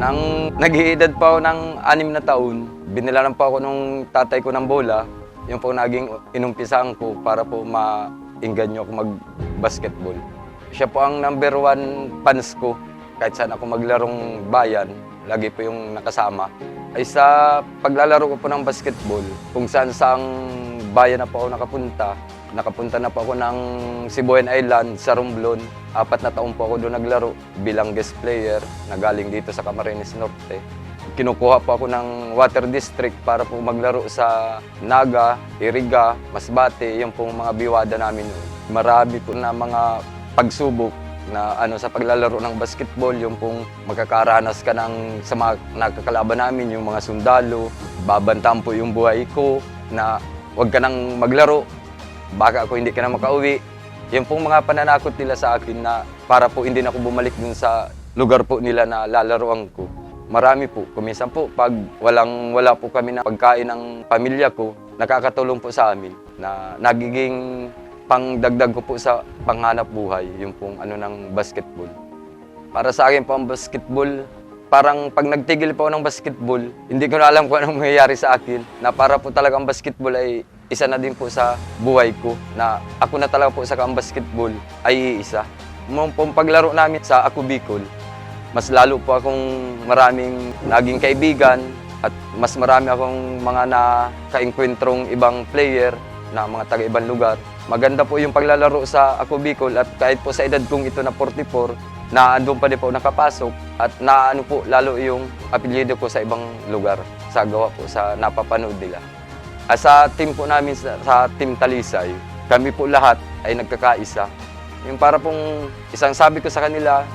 Nang nag-iedad pa ako ng anim na taon, binilaran pa ako nung tatay ko ng bola. Yung po naging inumpisahan ko para po ma-inganyo ako mag-basketball. Siya po ang number one fans ko. Kahit saan ako maglarong bayan, lagi po yung nakasama. Ay sa paglalaro ko po ng basketball, kung saan saang bayan na po ako nakapunta, nakapunta na po ako ng Sibuyan Island sa Romblon. Apat na taon po ako doon naglaro bilang guest player na galing dito sa Camarines Norte. Kinukuha po ako ng Water District para po maglaro sa Naga, Iriga, Masbate, yung pong mga biwada namin. Marami po na mga pagsubok na ano sa paglalaro ng basketball, yung pong magkakaranas ka ng sa mga nakakalaban namin, yung mga sundalo, babantaan po yung buhay ko na huwag ka nang maglaro, baka ako hindi ka na makauwi. Yung pong mga pananakot nila sa akin na para po hindi na ako bumalik dun sa lugar po nila na lalaroan ko. Marami po. Kuminsan po, pag walang wala po kami na pagkain ng pamilya ko, nakakatulong po sa amin na nagiging pangdagdag ko po sa panghanap buhay, yung pong ano ng basketball. Para sa akin po ang basketball, parang pag nagtigil po ako ng basketball, hindi ko na alam kung anong mangyayari sa akin. Na para po talaga ang basketball ay isa na din po sa buhay ko. Na ako na talaga po sa ang basketball ay isa. Nung pong paglaro namin sa Ako Bicol, mas lalo po akong maraming naging kaibigan at mas marami akong mga nakaengkwentrong ibang player na mga taga-ibang lugar. Maganda po yung paglalaro sa Ako Bicol at kahit po sa edad kong ito na 44, na andun pa din po nakapasok at naano po lalo yung apelyido ko sa ibang lugar sa gawa po sa napapanood nila. Ah, sa team po namin sa, sa Team Talisay, kami po lahat ay nagkakaisa. Yung para pong isang sabi ko sa kanila,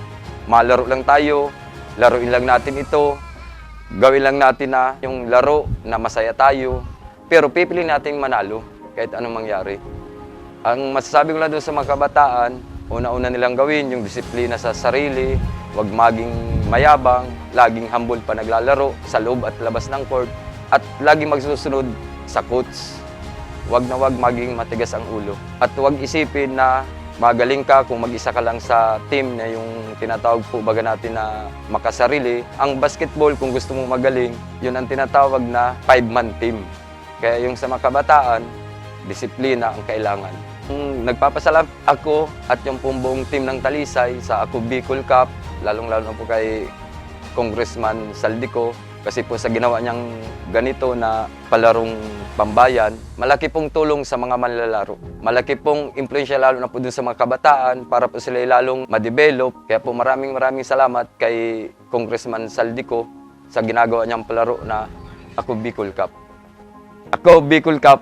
malaro lang tayo, laruin lang natin ito, gawin lang natin na yung laro na masaya tayo, pero pipili natin manalo kahit anong mangyari. Ang masasabi ko lang doon sa mga kabataan, una-una nilang gawin yung disiplina sa sarili, huwag maging mayabang, laging humble pa naglalaro sa loob at labas ng court, at laging magsusunod sa coach. Huwag na huwag maging matigas ang ulo. At huwag isipin na magaling ka kung mag-isa ka lang sa team na yung tinatawag po baga natin na makasarili. Ang basketball, kung gusto mong magaling, yun ang tinatawag na five-man team. Kaya yung sa mga kabataan, disiplina ang kailangan. Mm, Nagpapasalam ako at yung pong buong team ng Talisay sa Ako Bicol Cup, lalong-lalo na po kay Congressman Saldico kasi po sa ginawa niyang ganito na palarong pambayan, malaki pong tulong sa mga manlalaro. Malaki pong impluensya lalo na po dun sa mga kabataan para po sila lalong ma-develop. Kaya po maraming maraming salamat kay Congressman Saldico sa ginagawa niyang palaro na Ako Bicol Cup. Ako Bicol Cup,